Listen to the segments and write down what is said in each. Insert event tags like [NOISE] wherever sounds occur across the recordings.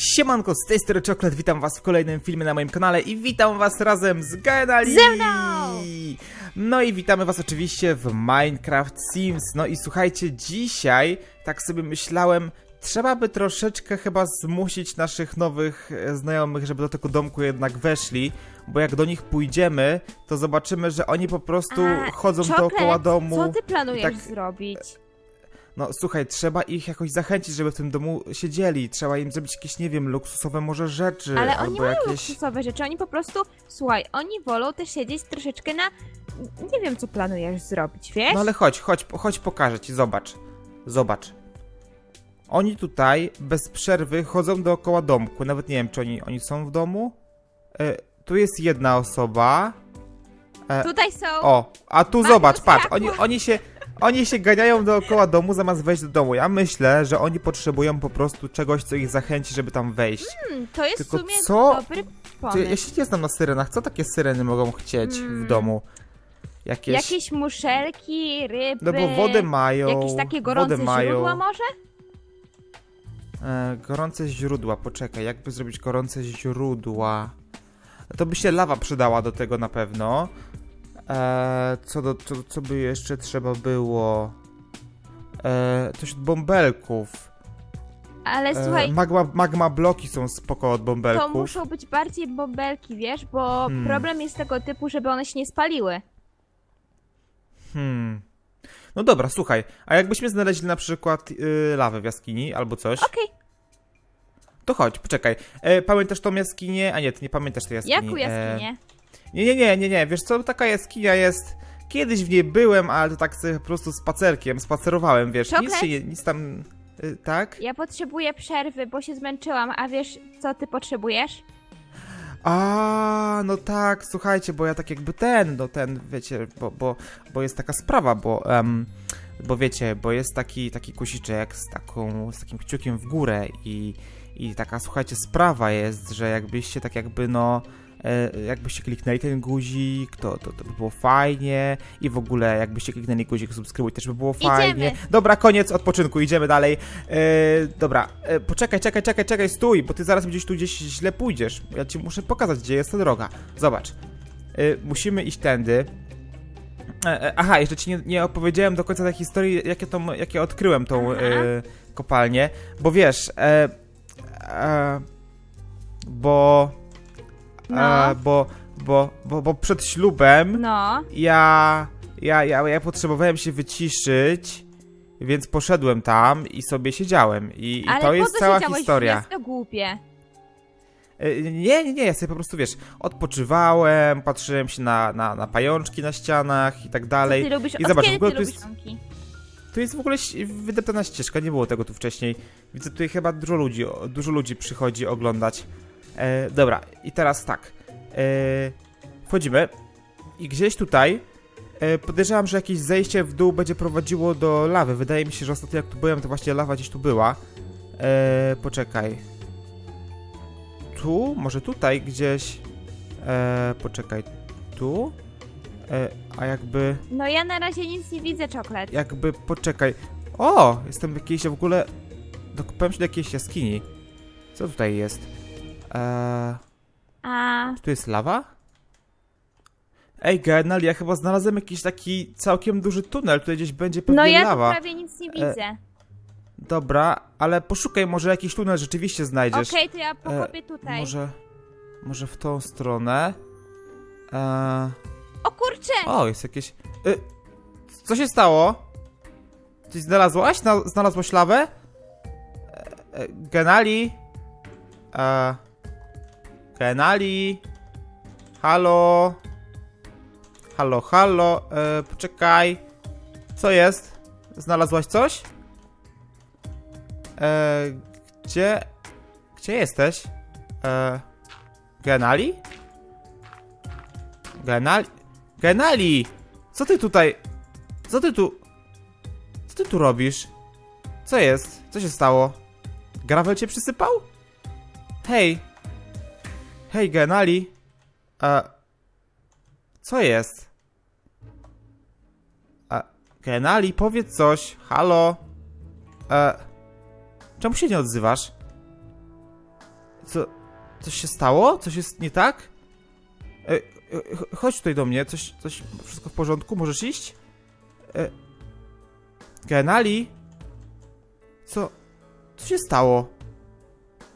Siemanko, z tej strony Czoklet, witam was w kolejnym filmie na moim kanale i witam was razem z Genali! Ze mną! No i witamy was oczywiście w Minecraft Sims. No i słuchajcie, dzisiaj, tak sobie myślałem, trzeba by troszeczkę chyba zmusić naszych nowych e, znajomych, żeby do tego domku jednak weszli, bo jak do nich pójdziemy, to zobaczymy, że oni po prostu A, chodzą Czoklet, dookoła domu. Co ty planujesz tak- zrobić? No słuchaj, trzeba ich jakoś zachęcić, żeby w tym domu siedzieli. Trzeba im zrobić jakieś, nie wiem, luksusowe może rzeczy. Ale albo oni mają jakieś... luksusowe rzeczy, oni po prostu, słuchaj, oni wolą też siedzieć troszeczkę na... Nie wiem, co planujesz zrobić, wiesz? No ale chodź, chodź, chodź pokażę ci, zobacz. Zobacz. Oni tutaj bez przerwy chodzą dookoła domku. Nawet nie wiem, czy oni, oni są w domu. E, tu jest jedna osoba. E, Tutaj są... o, a tu Magnus zobacz, patrz, Jakub. oni, oni się... Oni się ganiają dookoła domu zamiast wejść do domu. Ja myślę, że oni potrzebują po prostu czegoś, co ich zachęci, żeby tam wejść. Hmm, to jest tylko w sumie co- dobry Ty, pomysł. ja się nie znam na syrenach. Co takie syreny mogą chcieć w Mm. domu? Jakieś... Jakieś muszelki, ryby... No bo wodę mają. Jakieś takie gorące wodę mają. źródła może? E, gorące źródła, poczekaj, jakby zrobić gorące źródła? To by się lawa przydała do tego na pewno. E, co, do, co, co by jeszcze trzeba było? E, coś od bąbelków. Ale E, słuchaj, magma, magma bloki są spoko od to bąbelków. muszą być bardziej bąbelki, wiesz? Bo Hmm. problem jest tego typu, żeby one się nie spaliły. Hmm. No dobra, słuchaj, a jakbyśmy znaleźli na przykład y, lawę w jaskini albo coś, Okej, to chodź, poczekaj. E, pamiętasz tą jaskinię? A nie, ty nie pamiętasz tej jaskini. jaką jaskinię? Nie, nie, nie, nie, nie, wiesz co, taka jaskinia jest... Kiedyś w niej byłem, ale to tak sobie po prostu spacerkiem, spacerowałem, wiesz, nic się nie, nic tam... Y, tak? Ja potrzebuję przerwy, bo się zmęczyłam, a wiesz, co ty potrzebujesz? A, no tak, słuchajcie, bo ja tak jakby ten, no ten, wiecie, bo, bo, bo jest taka sprawa, bo, em, bo wiecie, bo jest taki, taki guziczek z taką, z takim kciukiem w górę i, i taka, słuchajcie, sprawa jest, że jakbyście tak jakby, no, jakbyście kliknęli ten guzik, to, to, to by było fajnie i w ogóle jakbyście kliknęli guzik subskrybuj też by było Idziemy. fajnie. Dobra, koniec odpoczynku, idziemy dalej. E, dobra, e, poczekaj, czekaj, czekaj, czekaj, stój, bo ty zaraz gdzieś tu gdzieś źle pójdziesz. Ja ci muszę pokazać, gdzie jest ta droga. Zobacz. E, musimy iść tędy. E, e, aha, jeszcze ci nie, nie opowiedziałem do końca tej historii, jakie, tą, jakie odkryłem tą e, kopalnię, bo wiesz, e, e, bo, No. e, bo, bo, bo, bo przed ślubem No, ja, ja, ja, ja potrzebowałem się wyciszyć, więc poszedłem tam i sobie siedziałem. I, i ale to po jest co cała siedziałeś? historia. Jest to głupie. E, Nie, nie, nie, ja sobie po prostu, wiesz, odpoczywałem, patrzyłem się na, na, na pajączki na ścianach i tak dalej. ty lubisz? I Od zobacz, w kiedy ogóle ty tu lubisz jest-? Tu jest w ogóle ś- wydeptana ścieżka, nie było tego tu wcześniej. Widzę, tutaj chyba dużo ludzi, dużo ludzi przychodzi oglądać. E, dobra, i teraz tak. E, wchodzimy i gdzieś tutaj e, podejrzewam, że jakieś zejście w dół będzie prowadziło do lawy. Wydaje mi się, że ostatnio jak tu byłem, to właśnie lawa gdzieś tu była. E, poczekaj. Tu? Może tutaj gdzieś? E, poczekaj. Tu? E, a jakby... No ja na razie nic nie widzę, czoklet. Jakby, poczekaj. O! Jestem w jakiejś w ogóle. Dokopałem się do jakiejś jaskini. Co tutaj jest? Eee, A, tu jest lawa? Ej, Gernal, ja chyba znalazłem jakiś taki całkiem duży tunel. Tutaj gdzieś będzie pewnie no ja tu lawa. prawie nic nie widzę. Dobra, ale poszukaj, może jakiś tunel rzeczywiście znajdziesz. Okej, to ja pokopię tutaj. Może. Może w tą stronę. Eee, O kurczę! o, jest jakieś. Y, co się stało? Coś znalazłaś? Na, znalazłaś lawę? E, e, Genali? E, Genali? Halo? Halo, halo? E, poczekaj. Co jest? Znalazłaś coś? E, gdzie? Gdzie jesteś? E, Genali? Genali? Genali! Co ty tutaj? Co ty tu? Co ty tu robisz? Co jest? Co się stało? Gravel cię przysypał? Hej! Hej, Genali! A... Co jest? A... Genali, powiedz coś! Halo? E... Czemu się nie odzywasz? Coś się stało? Coś jest nie tak? E, ch- chodź tutaj do mnie, coś, coś, wszystko w porządku? Możesz iść? E, Genali? Co? Co się stało?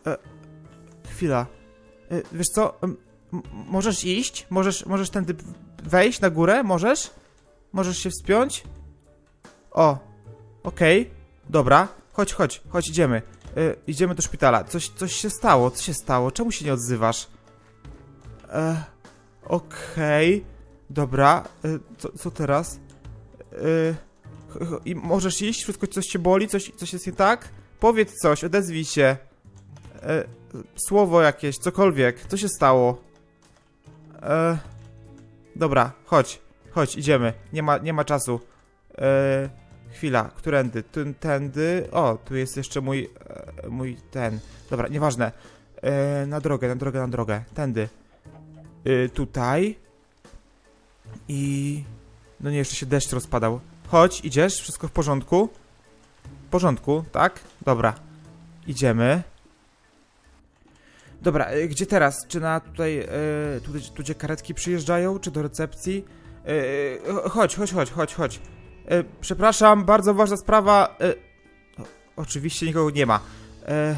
E, chwila. E, wiesz co? m- możesz iść? Możesz, możesz tędy wejść na górę? Możesz? Możesz się wspiąć? O, okej, dobra. Chodź, chodź, chodź, idziemy. E, idziemy do szpitala. Coś, coś się stało, co się stało? Czemu się nie odzywasz? E, okej, dobra. E, co, co teraz? I możesz iść? Wszystko coś cię boli? Coś, coś jest nie tak? Powiedz coś, odezwij się. E, słowo jakieś, cokolwiek. Co się stało? E, dobra, chodź, chodź, idziemy. Nie ma, nie ma czasu. E, chwila, którędy? Ten, tędy. O, tu jest jeszcze mój, e, mój ten. Dobra, nieważne. E, na drogę, na drogę, na drogę. Tędy. E, tutaj. I... No nie, jeszcze się deszcz rozpadał. Chodź, idziesz? Wszystko w porządku? W porządku, tak? Dobra. Idziemy. Dobra, e, gdzie teraz? Czy na tutaj, e, tu, tu gdzie karetki przyjeżdżają, czy do recepcji? E, chodź, chodź, chodź, chodź, chodź. E, przepraszam, bardzo ważna sprawa. O, oczywiście nikogo nie ma. E, e,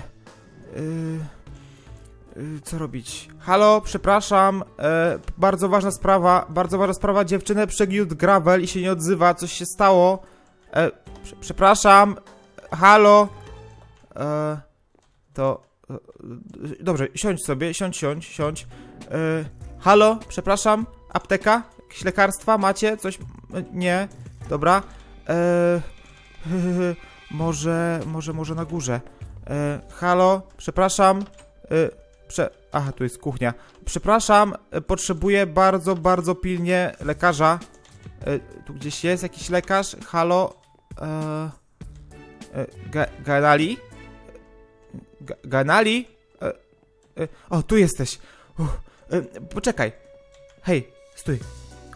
e, co robić? Halo, przepraszam. E, bardzo ważna sprawa, bardzo ważna sprawa. Dziewczynę przegniótł gravel i się nie odzywa. Coś się stało. Prze, przepraszam. Halo. E, to. Dobrze, siądź sobie, siądź, siądź, siądź. E, halo, przepraszam. Apteka? Jakieś lekarstwa macie? Coś? E, Nie. Dobra. E, [LAUGHS] może, może, może na górze. E, halo, przepraszam. E, prze... Aha, tu jest kuchnia. Przepraszam, e, potrzebuję bardzo, bardzo pilnie lekarza. E, tu gdzieś jest jakiś lekarz? Halo? Ga, Ganali? Ga, Ganali? E, e, o, tu jesteś. E, poczekaj. Hej, stój.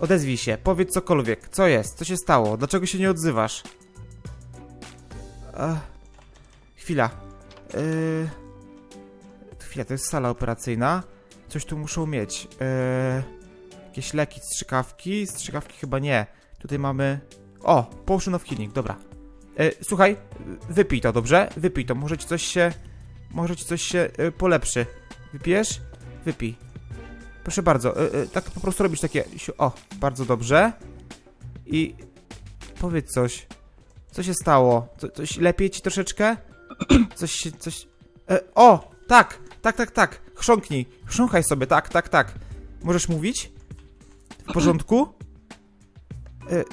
Odezwij się, powiedz cokolwiek. Co jest? Co się stało? Dlaczego się nie odzywasz? Ech, chwila. Yy... Chwila, to jest sala operacyjna. Coś tu muszą mieć. Yy... Jakieś leki, strzykawki? Strzykawki chyba nie. Tutaj mamy... O, potion of healing, dobra. Yy, słuchaj, wypij to, dobrze? Wypij to, może ci coś się... Może ci coś się yy, polepszy. Wypijesz? Wypij. Proszę bardzo, y, y, tak po prostu robisz takie. O, bardzo dobrze. I powiedz coś. Co się stało? Co, coś lepiej ci troszeczkę? [CLEARS THROAT] Coś się. Coś. E, o! Tak! Tak, tak, tak! Chrząknij! Chrząkaj sobie, tak, tak, tak. Możesz mówić? W porządku? E, e,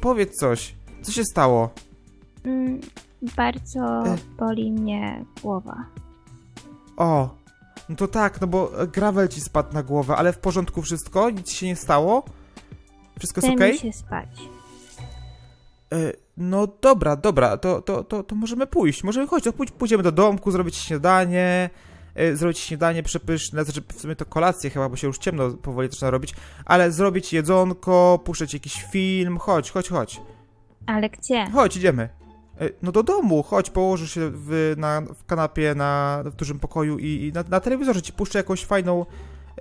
powiedz coś. Co się stało? Bardzo E. boli mnie głowa. O! No to tak, no bo gravel ci spadł na głowę, ale w porządku wszystko? Nic się nie stało? Wszystko jest Chce okej? mi się spać. E, No dobra, dobra, to, to, to, to możemy pójść. Możemy chodzić, to pójdź, pójdziemy do domku, zrobić śniadanie, e, zrobić śniadanie przepyszne, znaczy w sumie to kolację chyba, bo się już ciemno powoli zaczyna robić, ale zrobić jedzonko, puszczać jakiś film, chodź, chodź, chodź. Ale gdzie? Chodź, idziemy. E, No do domu, chodź, położysz się w, na, w kanapie na, w dużym pokoju i, i na, na telewizorze ci puszczę jakąś fajną...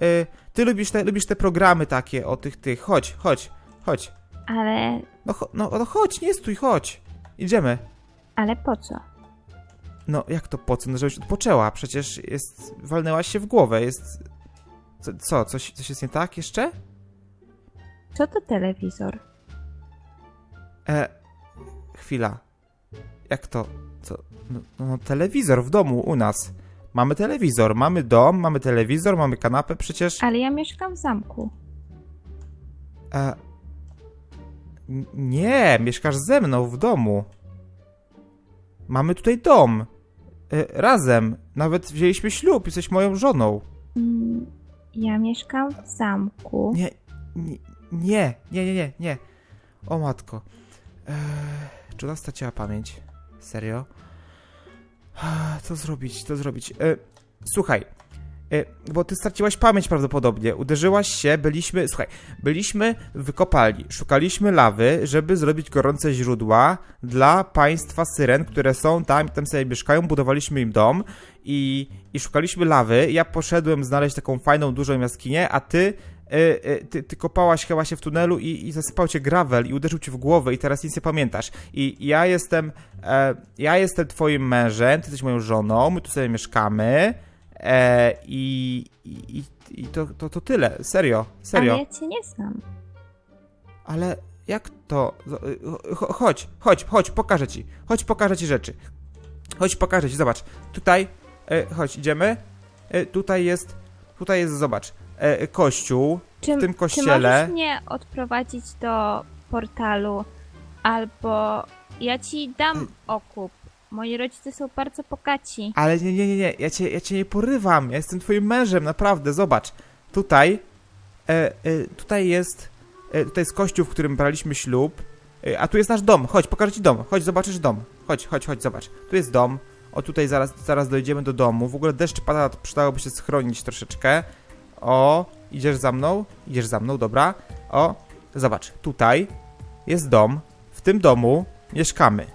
E, ty lubisz te, lubisz te programy takie o tych, tych, chodź, chodź, chodź. Ale, No, no, no chodź, nie stój, chodź. Idziemy. ale po co? No, jak to po co? No, żebyś odpoczęła. Przecież jest... Walnęłaś się w głowę, jest... Co? co coś, coś jest nie tak jeszcze? Co to telewizor? E... Chwila. Jak to? Co? No, no, telewizor w domu u nas. Mamy telewizor, mamy dom, mamy telewizor, mamy kanapę przecież. Ale ja mieszkam w zamku. E... Nie, mieszkasz ze mną w domu. Mamy tutaj dom. E, razem. Nawet wzięliśmy ślub, jesteś moją żoną. Mm, ja mieszkam w zamku. Nie, nie, nie, nie, nie, nie, nie. O matko. Eee, czy ona straciła pamięć? Serio? Co zrobić, co zrobić? E, słuchaj, Y, Bo ty straciłaś pamięć prawdopodobnie. Uderzyłaś się, byliśmy. Słuchaj, byliśmy w kopalni. Szukaliśmy lawy, żeby zrobić gorące źródła dla państwa syren, które są tam tam sobie mieszkają. Budowaliśmy im dom i, i szukaliśmy lawy. Ja poszedłem znaleźć taką fajną, dużą jaskinię, a ty. Y, y, Ty, ty kopałaś chyba się w tunelu i, i zasypał cię gravel i uderzył cię w głowę i teraz nic nie pamiętasz. I ja jestem, e, ja jestem twoim mężem, ty jesteś moją żoną, my tu sobie mieszkamy. E, I i, i to, to, to tyle, serio, serio. Ale ja cię nie znam. Ale jak to? Y, cho- Chodź, chodź, chodź, pokażę ci. Chodź, pokażę ci rzeczy. Chodź, pokażę ci, zobacz. Tutaj, e, chodź, idziemy. E, tutaj jest, tutaj jest, zobacz, e, kościół. Czy, W tym czy kościele. możesz mnie odprowadzić do portalu, albo ja ci dam okup. Moi rodzice są bardzo bogaci. Ale nie, nie, nie, nie, ja cię, ja cię nie porywam. Ja jestem twoim mężem, naprawdę, zobacz. Tutaj, e, e, tutaj jest, e, tutaj jest kościół, w którym braliśmy ślub. E, a tu jest nasz dom. Chodź, pokażę ci dom. Chodź, zobaczysz dom. Chodź, chodź, chodź, zobacz. Tu jest dom. O, tutaj zaraz, zaraz dojdziemy do domu. W ogóle deszcz pada, to przydałoby się schronić troszeczkę. O, idziesz za mną? Idziesz za mną, dobra. O, zobacz, tutaj jest dom. W tym domu mieszkamy.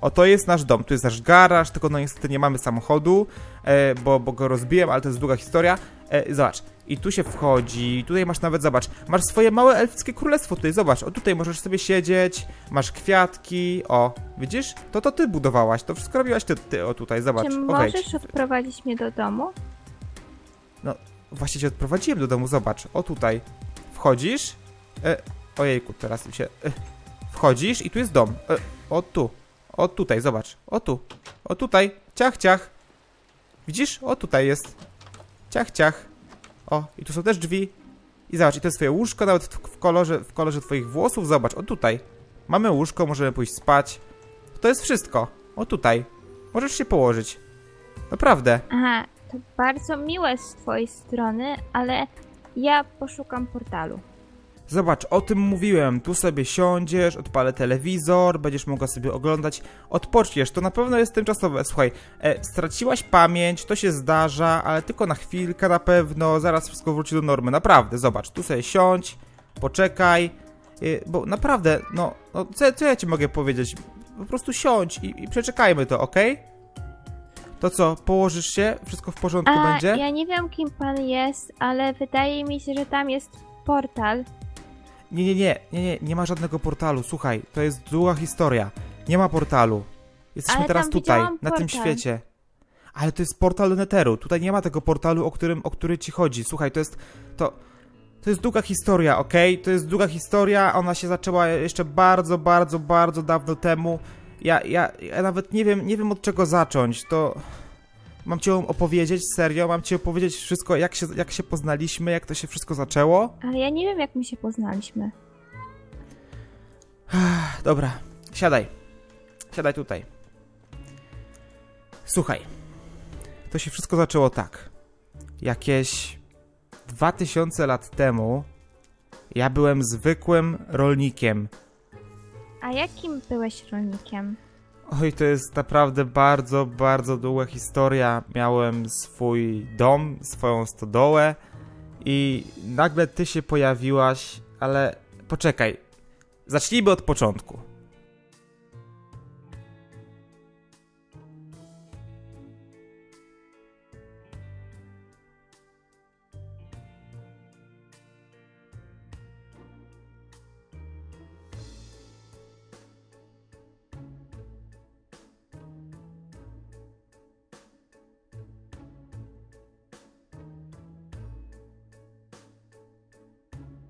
Oto jest nasz dom, tu jest nasz garaż, tylko no niestety nie mamy samochodu, e, bo, bo go rozbiłem, ale to jest długa historia. E, zobacz, i tu się wchodzi, tutaj masz nawet, zobacz, masz swoje małe elfickie królestwo tutaj, zobacz, o tutaj możesz sobie siedzieć, masz kwiatki, o, widzisz? To to ty budowałaś, to wszystko robiłaś ty, ty o tutaj, zobacz, Czy o możesz odprowadzić mnie do domu? Właśnie cię odprowadziłem do domu, zobacz. O tutaj. Wchodzisz. E, ojejku, teraz mi się. E, wchodzisz i tu jest dom. E, o tu. O tutaj, zobacz. O tu. O tutaj. Ciach, ciach. Widzisz? O tutaj jest. Ciach, ciach. O, i tu są też drzwi. I zobacz, i to jest twoje łóżko, nawet w, kolorze, w kolorze twoich włosów. Zobacz, o tutaj. Mamy łóżko, możemy pójść spać. To jest wszystko. O tutaj. Możesz się położyć. Naprawdę. Aha, bardzo miłe z twojej strony, ale ja poszukam portalu. Zobacz, o tym mówiłem. Tu sobie siądziesz, odpalę telewizor, będziesz mogła sobie oglądać, odpoczniesz. To na pewno jest tymczasowe. Słuchaj, e, straciłaś pamięć, to się zdarza, ale tylko na chwilkę na pewno. Zaraz wszystko wróci do normy. Naprawdę, zobacz, tu sobie siądź, poczekaj, e, bo naprawdę, no, no co, co ja ci mogę powiedzieć? Po prostu siądź i, i przeczekajmy to, ok? To co, położysz się? Wszystko w porządku A będzie? ja nie wiem, kim pan jest, ale wydaje mi się, że tam jest portal. Nie, nie, nie, nie, nie, nie ma żadnego portalu. Słuchaj, to jest długa historia. Nie ma portalu. Jesteśmy Ale teraz tam tutaj, widziałam na tym portal. świecie. Ale to jest portal do Netheru. Tutaj nie ma tego portalu, o którym, o który ci chodzi. Słuchaj, to jest, to, to jest długa historia, okej? To jest długa historia. Ona się zaczęła jeszcze bardzo, bardzo, bardzo dawno temu. Ja, ja, ja nawet nie wiem, nie wiem od czego zacząć. To mam ci opowiedzieć, serio. Mam ci opowiedzieć wszystko, jak się, jak się poznaliśmy, jak to się wszystko zaczęło. Ale ja nie wiem, jak my się poznaliśmy. [SIGHS] Dobra, siadaj. Siadaj tutaj. Słuchaj. To się wszystko zaczęło tak. Jakieś 2000 lat temu ja byłem zwykłym rolnikiem. A jakim byłeś rolnikiem? Oj, to jest naprawdę bardzo, bardzo długa historia. Miałem swój dom, swoją stodołę i nagle ty się pojawiłaś, ale poczekaj. Zacznijmy od początku.